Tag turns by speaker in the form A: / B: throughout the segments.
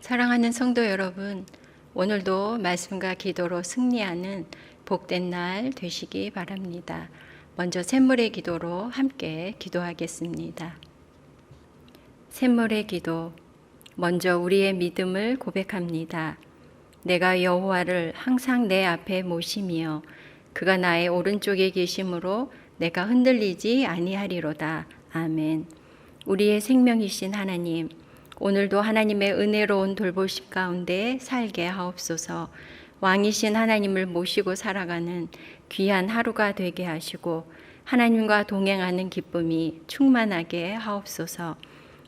A: 사랑하는 성도 여러분, 오늘도 말씀과 기도로 승리하는 복된 날 되시기 바랍니다. 먼저 샘물의 기도로 함께 기도하겠습니다. 샘물의 기도. 먼저 우리의 믿음을 고백합니다. 내가 여호와를 항상 내 앞에 모시며 그가 나의 오른쪽에 계심으로 내가 흔들리지 아니하리로다. 아멘. 우리의 생명이신 하나님, 오늘도 하나님의 은혜로운 돌보심 가운데 살게 하옵소서. 왕이신 하나님을 모시고 살아가는 귀한 하루가 되게 하시고 하나님과 동행하는 기쁨이 충만하게 하옵소서.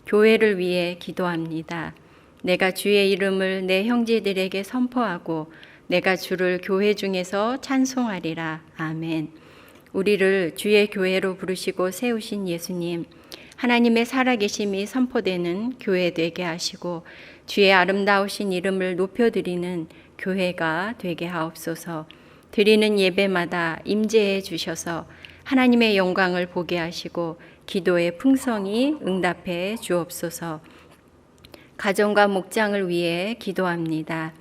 A: 교회를 위해 기도합니다. 내가 주의 이름을 내 형제들에게 선포하고 내가 주를 교회 중에서 찬송하리라. 아멘. 우리를 주의 교회로 부르시고 세우신 예수님, 하나님의 살아계심이 선포되는 교회 되게 하시고 주의 아름다우신 이름을 높여드리는 교회가 되게 하옵소서. 드리는 예배마다 임재해 주셔서 하나님의 영광을 보게 하시고 기도의 풍성이 응답해 주옵소서. 가정과 목장을 위해 기도합니다.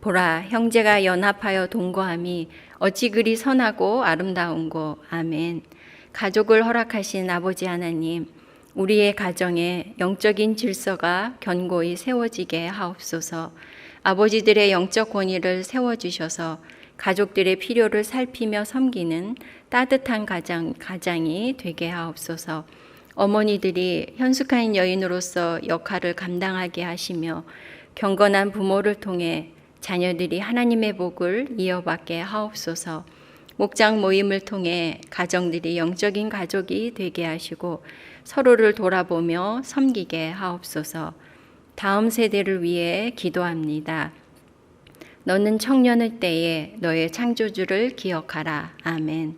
A: 보라, 형제가 연합하여 동거함이 어찌 그리 선하고 아름다운고. 아멘. 가족을 허락하신 아버지 하나님, 우리의 가정에 영적인 질서가 견고히 세워지게 하옵소서. 아버지들의 영적 권위를 세워주셔서 가족들의 필요를 살피며 섬기는 따뜻한 가장, 가장이 되게 하옵소서. 어머니들이 현숙한 여인으로서 역할을 감당하게 하시며 경건한 부모를 통해 자녀들이 하나님의 복을 이어받게 하옵소서. 목장 모임을 통해 가정들이 영적인 가족이 되게 하시고 서로를 돌아보며 섬기게 하옵소서. 다음 세대를 위해 기도합니다. 너는 청년의 때에 너의 창조주를 기억하라. 아멘.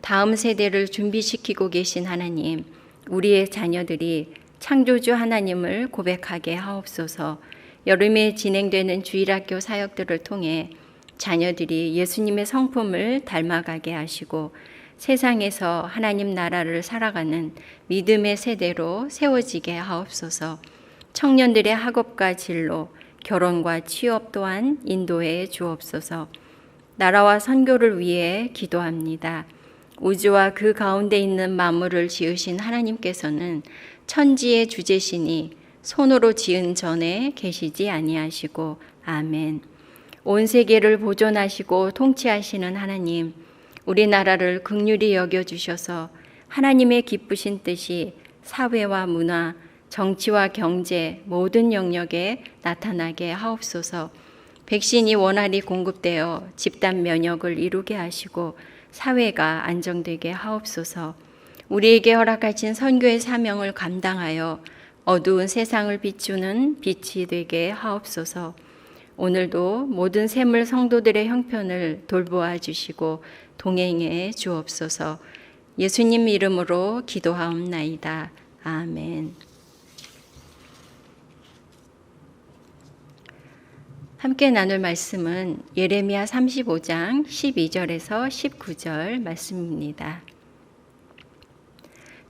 A: 다음 세대를 준비시키고 계신 하나님, 우리의 자녀들이 창조주 하나님을 고백하게 하옵소서. 여름에 진행되는 주일학교 사역들을 통해 자녀들이 예수님의 성품을 닮아가게 하시고 세상에서 하나님 나라를 살아가는 믿음의 세대로 세워지게 하옵소서. 청년들의 학업과 진로, 결혼과 취업 또한 인도해 주옵소서. 나라와 선교를 위해 기도합니다. 우주와 그 가운데 있는 만물을 지으신 하나님께서는 천지의 주제시니 손으로 지은 전에 계시지 아니하시고 아멘. 온 세계를 보존하시고 통치하시는 하나님, 우리나라를 극률히 여겨 주셔서 하나님의 기쁘신 뜻이 사회와 문화, 정치와 경제 모든 영역에 나타나게 하옵소서. 백신이 원활히 공급되어 집단 면역을 이루게 하시고 사회가 안정되게 하옵소서. 우리에게 허락하신 선교의 사명을 감당하여 어두운 세상을 비추는 빛이 되게 하옵소서. 오늘도 모든 샘물 성도들의 형편을 돌보아 주시고 동행해 주옵소서. 예수님 이름으로 기도하옵나이다. 아멘. 함께 나눌 말씀은 예레미야 35장 12절에서 19절 말씀입니다.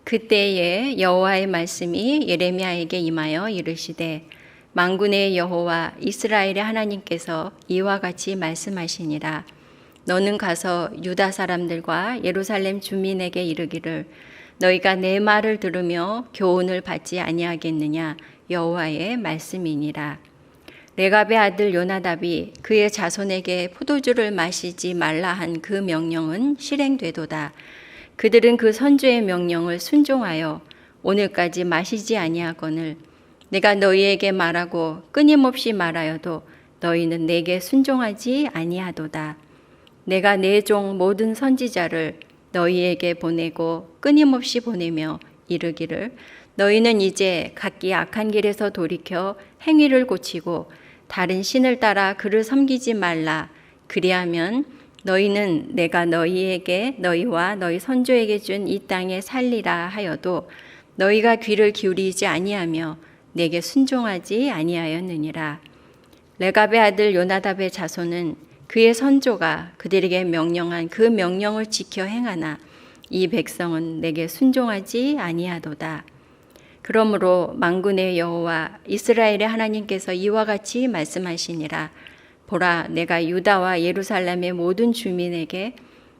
A: 그때에 여호와의 말씀이 예레미야에게 임하여 이르시되 만군의 여호와 이스라엘의 하나님께서 이와 같이 말씀하시니라. 너는 가서 유다 사람들과 예루살렘 주민에게 이르기를 너희가 내 말을 들으며 교훈을 받지 아니하겠느냐? 여호와의 말씀이니라. 레갑의 아들 요나답이 그의 자손에게 포도주를 마시지 말라 한 그 명령은 실행되도다. 그들은 그 선주의 명령을 순종하여 오늘까지 마시지 아니하거늘 내가 너희에게 말하고 끊임없이 말하여도 너희는 내게 순종하지 아니하도다. 내가 내 종 모든 선지자를 너희에게 보내고 끊임없이 보내며 이르기를 너희는 이제 각기 악한 길에서 돌이켜 행위를 고치고 다른 신을 따라 그를 섬기지 말라. 그리하면 너희는 내가 너희에게 너희와 너희 선조에게 준 이 땅에 살리라 하여도 너희가 귀를 기울이지 아니하며 내게 순종하지 아니하였느니라. 레갑의 아들 요나답의 자손은 그의 선조가 그들에게 명령한 그 명령을 지켜 행하나 이 백성은 내게 순종하지 아니하도다. 그러므로 만군의 여호와 이스라엘의 하나님께서 이와 같이 말씀하시니라 보라 내가 유다와 예루살렘의 모든 주민에게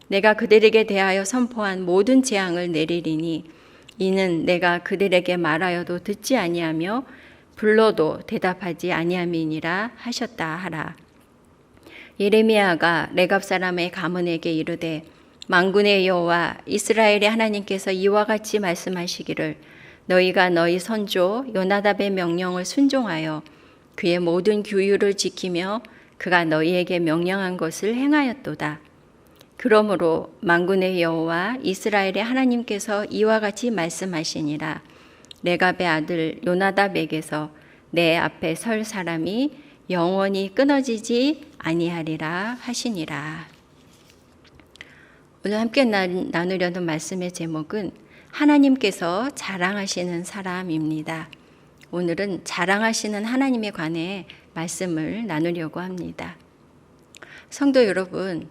A: 내가 그들에게 대하여 선포한 모든 재앙을 내리리니 이는 내가 그들에게 말하여도 듣지 아니하며 불러도 대답하지 아니함이니라 하셨다 하라 예레미야가 레갑 사람의 가문에게 이르되 만군의 여호와 이스라엘의 하나님께서 이와 같이 말씀하시기를 너희가 너희 선조 요나답의 명령을 순종하여 그의 모든 규율을 지키며 그가 너희에게 명령한 것을 행하였도다. 그러므로 만군의 여호와 이스라엘의 하나님께서 이와 같이 말씀하시니라 레갑의 아들 요나답에게서 내 앞에 설 사람이 영원히 끊어지지 아니하리라 하시니라. 오늘 함께 나, 나누려는 말씀의 제목은 하나님께서 자랑하시는 사람입니다. 오늘은 자랑하시는 하나님에 관해 말씀을 나누려고 합니다. 성도 여러분,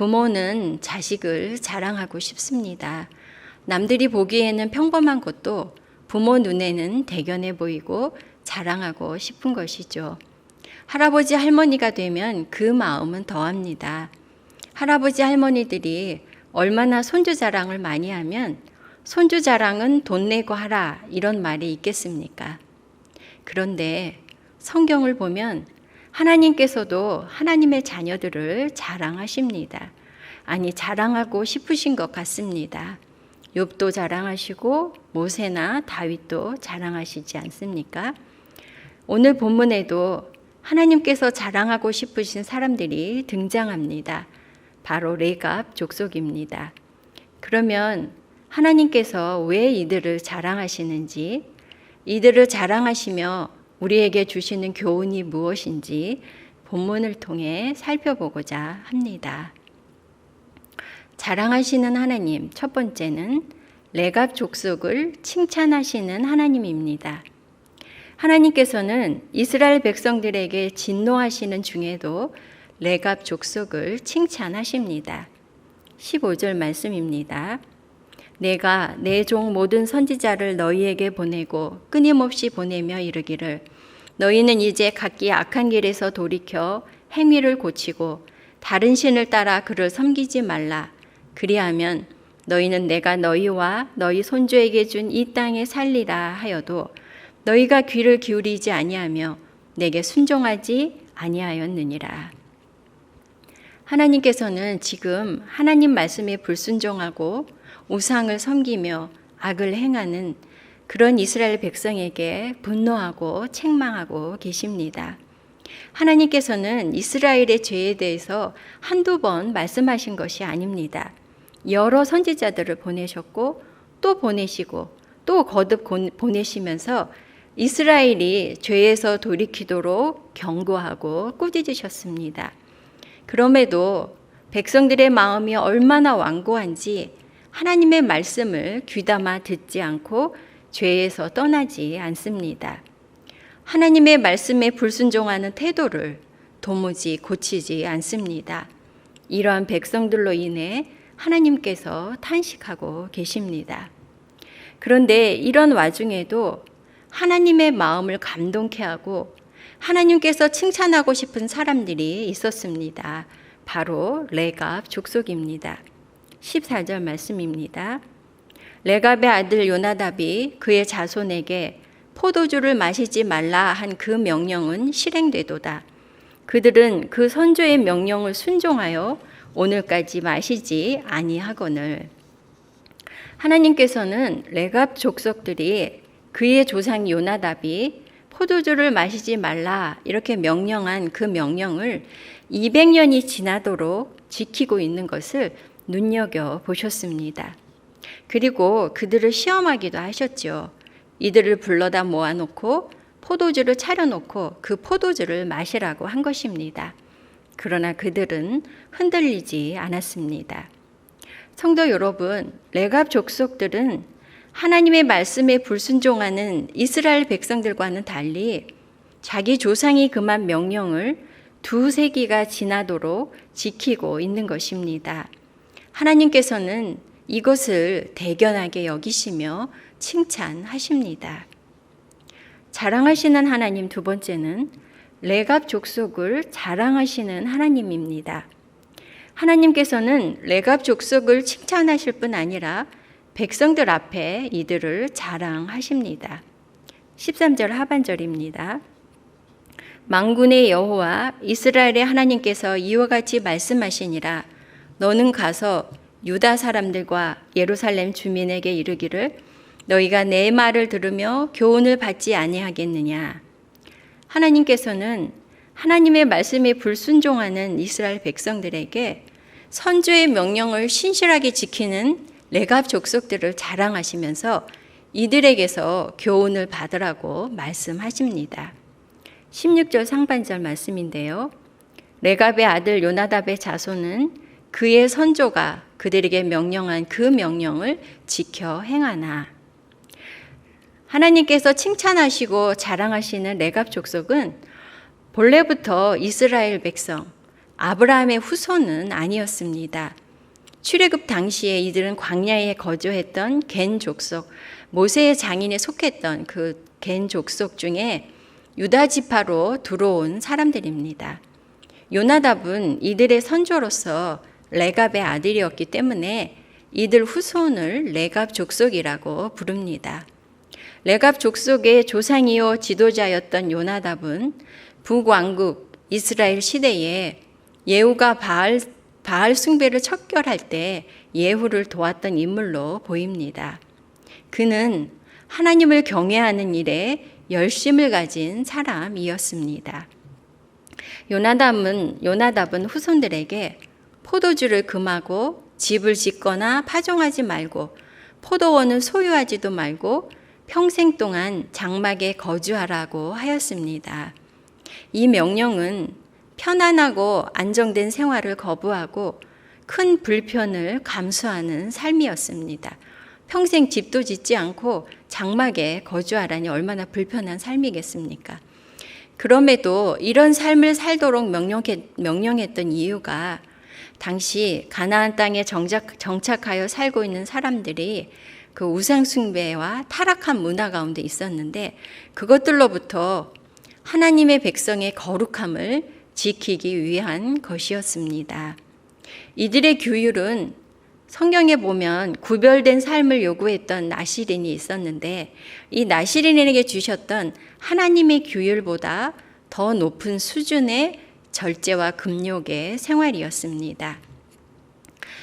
A: 부모는 자식을 자랑하고 싶습니다. 남들이 보기에는 평범한 것도 부모 눈에는 대견해 보이고 자랑하고 싶은 것이죠. 할아버지 할머니가 되면 그 마음은 더합니다. 할아버지 할머니들이 얼마나 손주 자랑을 많이 하면 손주 자랑은 돈 내고 하라 이런 말이 있겠습니까? 그런데 성경을 보면 하나님께서도 하나님의 자녀들을 자랑하십니다. 아니 자랑하고 싶으신 것 같습니다. 욥도 자랑하시고 모세나 다윗도 자랑하시지 않습니까? 오늘 본문에도 하나님께서 자랑하고 싶으신 사람들이 등장합니다. 바로 레갑 족속입니다. 그러면 하나님께서 왜 이들을 자랑하시는지, 이들을 자랑하시며 우리에게 주시는 교훈이 무엇인지 본문을 통해 살펴보고자 합니다. 자랑하시는 하나님, 첫 번째는 레갑 족속을 칭찬하시는 하나님입니다. 하나님께서는 이스라엘 백성들에게 진노하시는 중에도 레갑 족속을 칭찬하십니다. 15절 말씀입니다. 내가 내 종 모든 선지자를 너희에게 보내고 끊임없이 보내며 이르기를 너희는 이제 각기 악한 길에서 돌이켜 행위를 고치고 다른 신을 따라 그를 섬기지 말라. 그리하면 너희는 내가 너희와 너희 손주에게 준 이 땅에 살리라 하여도 너희가 귀를 기울이지 아니하며 내게 순종하지 아니하였느니라. 하나님께서는 지금 하나님 말씀에 불순종하고 우상을 섬기며 악을 행하는 그런 이스라엘 백성에게 분노하고 책망하고 계십니다. 하나님께서는 이스라엘의 죄에 대해서 한두 번 말씀하신 것이 아닙니다. 여러 선지자들을 보내셨고 또 보내시고 또 거듭 보내시면서 이스라엘이 죄에서 돌이키도록 경고하고 꾸짖으셨습니다. 그럼에도 백성들의 마음이 얼마나 완고한지 하나님의 말씀을 귀담아 듣지 않고 죄에서 떠나지 않습니다. 하나님의 말씀에 불순종하는 태도를 도무지 고치지 않습니다. 이러한 백성들로 인해 하나님께서 탄식하고 계십니다. 그런데 이런 와중에도 하나님의 마음을 감동케 하고 하나님께서 칭찬하고 싶은 사람들이 있었습니다. 바로 레갑 족속입니다. 14절 말씀입니다. 레갑의 아들 요나답이 그의 자손에게 포도주를 마시지 말라 한 그 명령은 실행되도다. 그들은 그 선조의 명령을 순종하여 오늘까지 마시지 아니하거늘. 하나님께서는 레갑 족속들이 그의 조상 요나답이 포도주를 마시지 말라 이렇게 명령한 그 명령을 200년이 지나도록 지키고 있는 것을 눈여겨 보셨습니다. 그리고 그들을 시험하기도 하셨죠. 이들을 불러다 모아놓고 포도주를 차려놓고 그 포도주를 마시라고 한 것입니다. 그러나 그들은 흔들리지 않았습니다. 성도 여러분, 레갑 족속들은 하나님의 말씀에 불순종하는 이스라엘 백성들과는 달리 자기 조상이 금한 명령을 두 세기가 지나도록 지키고 있는 것입니다. 하나님께서는 이것을 대견하게 여기시며 칭찬하십니다. 자랑하시는 하나님 두 번째는 레갑 족속을 자랑하시는 하나님입니다. 하나님께서는 레갑 족속을 칭찬하실 뿐 아니라 백성들 앞에 이들을 자랑하십니다. 13절 하반절입니다. 망군의 여호와 이스라엘의 하나님께서 이와 같이 말씀하시니라 너는 가서 유다 사람들과 예루살렘 주민에게 이르기를 너희가 내 말을 들으며 교훈을 받지 아니하겠느냐 하나님께서는 하나님의 말씀에 불순종하는 이스라엘 백성들에게 선조의 명령을 신실하게 지키는 레갑 족속들을 자랑하시면서 이들에게서 교훈을 받으라고 말씀하십니다. 16절 상반절 말씀인데요. 레갑의 아들 요나답의 자손은 그의 선조가 그들에게 명령한 그 명령을 지켜 행하나 하나님께서 칭찬하시고 자랑하시는 레갑 족속은 본래부터 이스라엘 백성 아브라함의 후손은 아니었습니다. 출애굽 당시에 이들은 광야에 거주했던 겐 족속 모세의 장인에 속했던 그 겐 족속 중에 유다 지파로 들어온 사람들입니다. 요나답은 이들의 선조로서 레갑의 아들이었기 때문에 이들 후손을 레갑 족속이라고 부릅니다. 레갑 족속의 조상이요 지도자였던 요나답은 북왕국 이스라엘 시대에 예후가 바알 바알 숭배를 척결할 때 예후를 도왔던 인물로 보입니다. 그는 하나님을 경외하는 일에 열심을 가진 사람이었습니다. 요나답은 요나답은 후손들에게 포도주를 금하고 집을 짓거나 파종하지 말고 포도원을 소유하지도 말고 평생 동안 장막에 거주하라고 하였습니다. 이 명령은 편안하고 안정된 생활을 거부하고 큰 불편을 감수하는 삶이었습니다. 평생 집도 짓지 않고 장막에 거주하라니 얼마나 불편한 삶이겠습니까? 그럼에도 이런 삶을 살도록 명령했, 던 이유가 당시 가나안 땅에 정작, 정착하여 살고 있는 사람들이 그 우상 숭배와 타락한 문화 가운데 있었는데 그것들로부터 하나님의 백성의 거룩함을 지키기 위한 것이었습니다. 이들의 규율은 성경에 보면 구별된 삶을 요구했던 나시린이 있었는데 이 나시린에게 주셨던 하나님의 규율보다 더 높은 수준의 절제와 금욕의 생활이었습니다.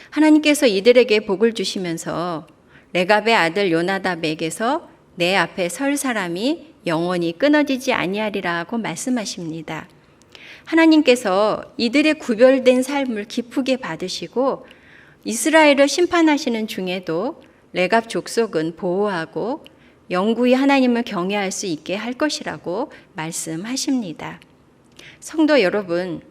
A: 하나님께서 이들에게 복을 주시면서 레갑의 아들 요나답에게서 내 앞에 설 사람이 영원히 끊어지지 아니하리라고 말씀하십니다. 하나님께서 이들의 구별된 삶을 기쁘게 받으시고 이스라엘을 심판하시는 중에도 레갑 족속은 보호하고 영구히 하나님을 경외할 수 있게 할 것이라고 말씀하십니다. 성도 여러분,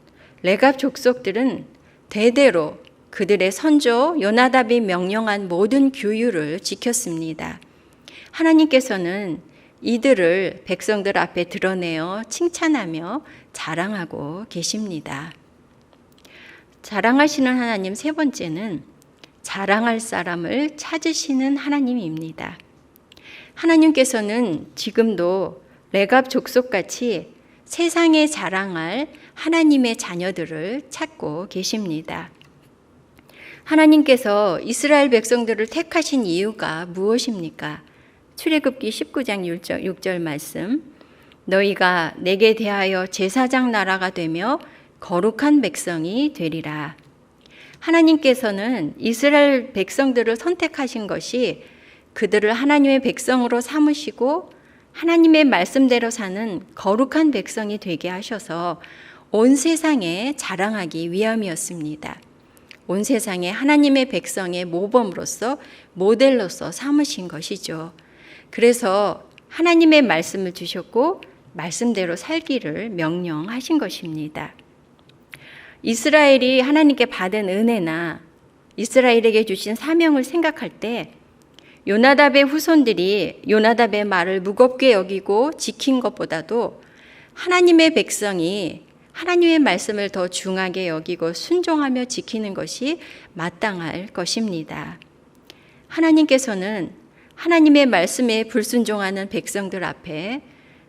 A: 레갑 족속들은 대대로 그들의 선조 요나답이 명령한 모든 규율을 지켰습니다. 하나님께서는 이들을 백성들 앞에 드러내어 칭찬하며 자랑하고 계십니다. 자랑하시는 하나님 세 번째는 자랑할 사람을 찾으시는 하나님입니다. 하나님께서는 지금도 레갑 족속같이 세상에 자랑할 하나님의 자녀들을 찾고 계십니다. 하나님께서 이스라엘 백성들을 택하신 이유가 무엇입니까? 출애굽기 19장 6절, 6절 말씀 너희가 내게 대하여 제사장 나라가 되며 거룩한 백성이 되리라. 하나님께서는 이스라엘 백성들을 선택하신 것이 그들을 하나님의 백성으로 삼으시고 하나님의 말씀대로 사는 거룩한 백성이 되게 하셔서 온 세상에 자랑하기 위함이었습니다. 온 세상에 하나님의 백성의 모범으로서 모델로서 삼으신 것이죠. 그래서 하나님의 말씀을 주셨고 말씀대로 살기를 명령하신 것입니다. 이스라엘이 하나님께 받은 은혜나 이스라엘에게 주신 사명을 생각할 때 요나답의 후손들이 요나답의 말을 무겁게 여기고 지킨 것보다도 하나님의 백성이 하나님의 말씀을 더 중하게 여기고 순종하며 지키는 것이 마땅할 것입니다. 하나님께서는 하나님의 말씀에 불순종하는 백성들 앞에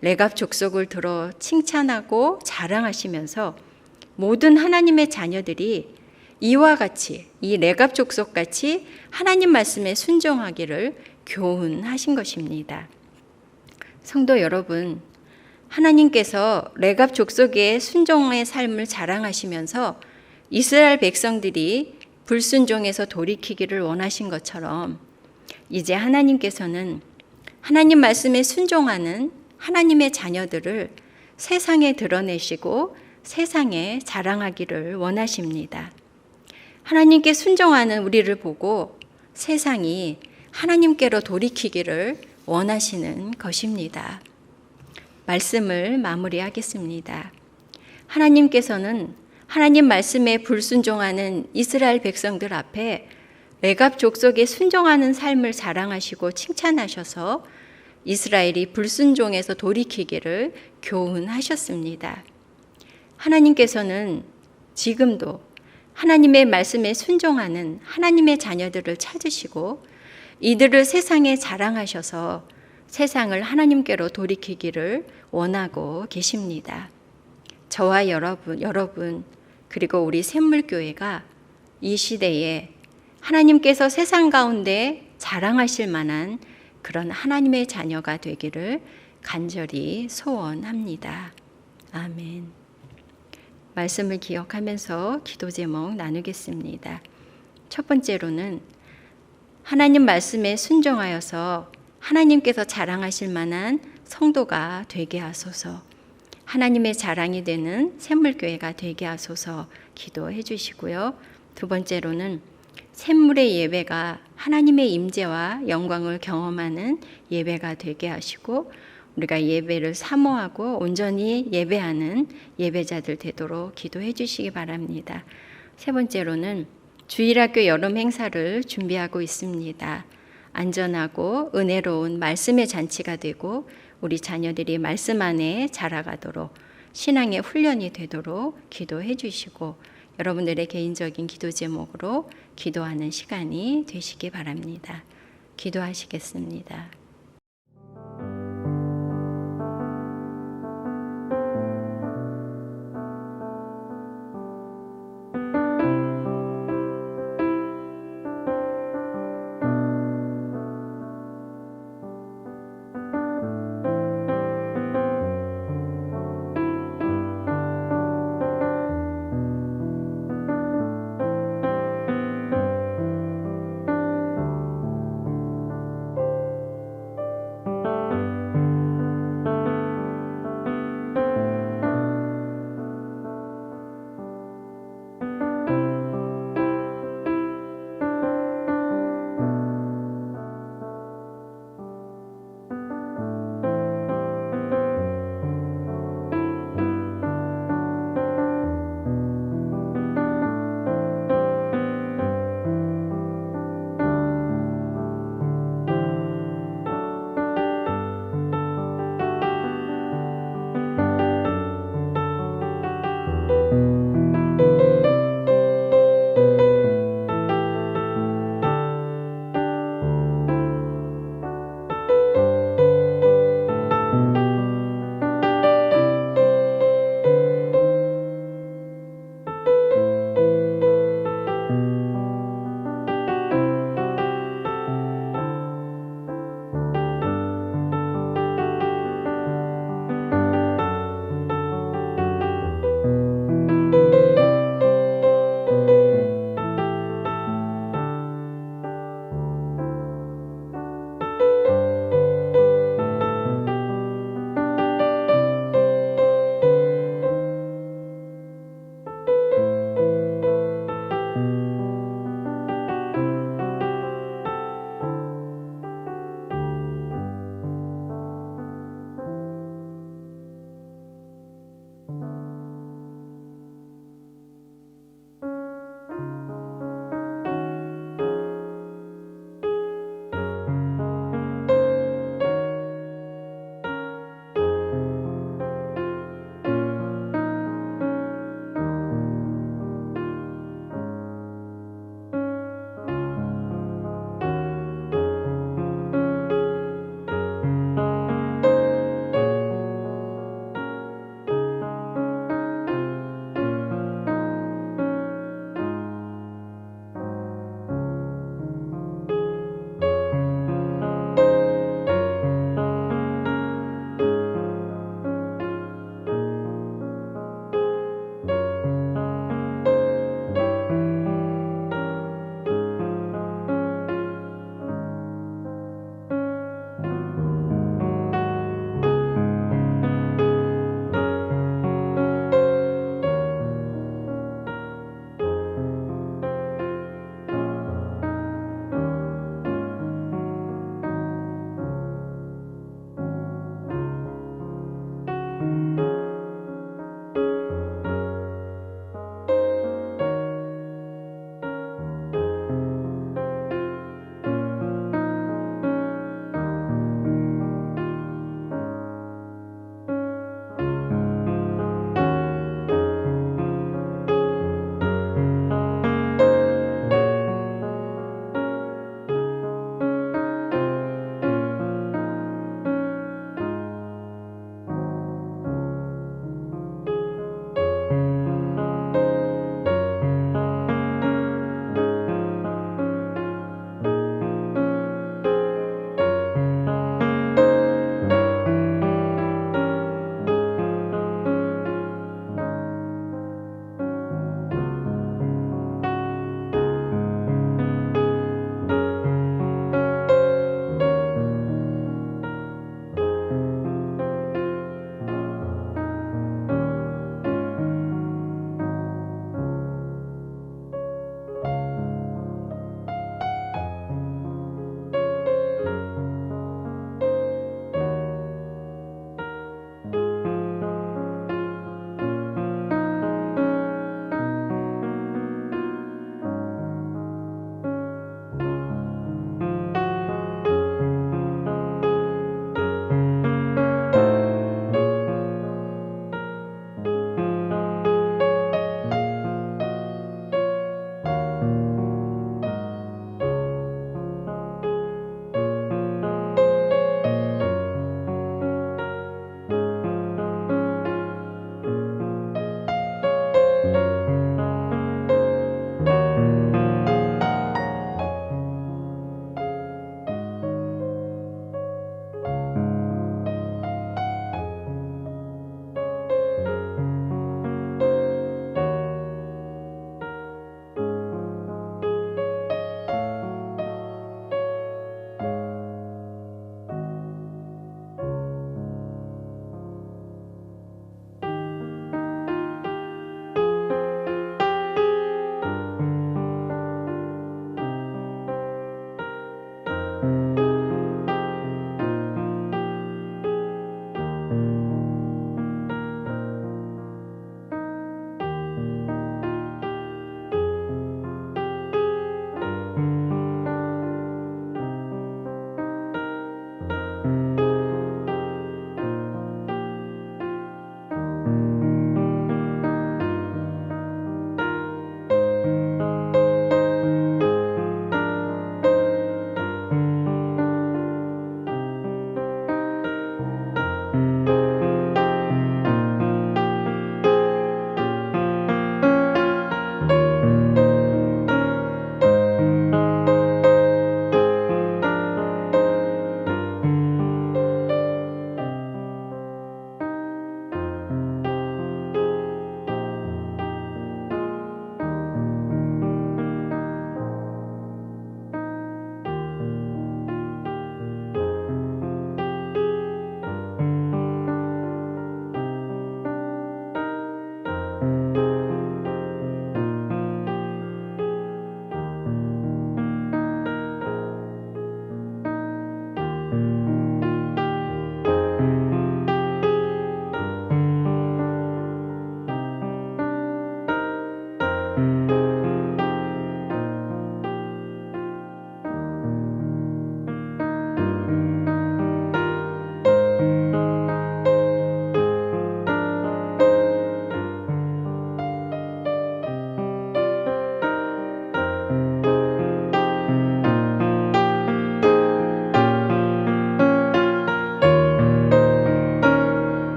A: 레갑 족속을 들어 칭찬하고 자랑하시면서 모든 하나님의 자녀들이 이와 같이 이 레갑 족속 같이 하나님 말씀에 순종하기를 교훈하신 것입니다. 성도 여러분, 하나님께서 레갑 족속의 순종의 삶을 자랑하시면서 이스라엘 백성들이 불순종에서 돌이키기를 원하신 것처럼 이제 하나님께서는 하나님 말씀에 순종하는 하나님의 자녀들을 세상에 드러내시고 세상에 자랑하기를 원하십니다. 하나님께 순종하는 우리를 보고 세상이 하나님께로 돌이키기를 원하시는 것입니다. 말씀을 마무리하겠습니다. 하나님께서는 하나님 말씀에 불순종하는 이스라엘 백성들 앞에 레갑 족속에 순종하는 삶을 자랑하시고 칭찬하셔서 이스라엘이 불순종에서 돌이키기를 교훈하셨습니다. 하나님께서는 지금도 하나님의 말씀에 순종하는 하나님의 자녀들을 찾으시고 이들을 세상에 자랑하셔서 세상을 하나님께로 돌이키기를 원하고 계십니다. 저와 여러분, 여러분, 그리고 우리 샘물교회가 이 시대에 하나님께서 세상 가운데 자랑하실 만한 그런 하나님의 자녀가 되기를 간절히 소원합니다. 아멘. 말씀을 기억하면서 기도 제목 나누겠습니다. 첫 번째로는 하나님 말씀에 순종하여서 하나님께서 자랑하실 만한 성도가 되게 하소서. 하나님의 자랑이 되는 샘물교회가 되게 하소서 기도해 주시고요. 두 번째로는 샘물의 예배가 하나님의 임재와 영광을 경험하는 예배가 되게 하시고 우리가 예배를 사모하고 온전히 예배하는 예배자들 되도록 기도해 주시기 바랍니다. 세 번째로는 주일학교 여름 행사를 준비하고 있습니다. 안전하고 은혜로운 말씀의 잔치가 되고 우리 자녀들이 말씀 안에 자라가도록 신앙의 훈련이 되도록 기도해 주시고 여러분들의 개인적인 기도 제목으로 기도하는 시간이 되시기 바랍니다. 기도하시겠습니다.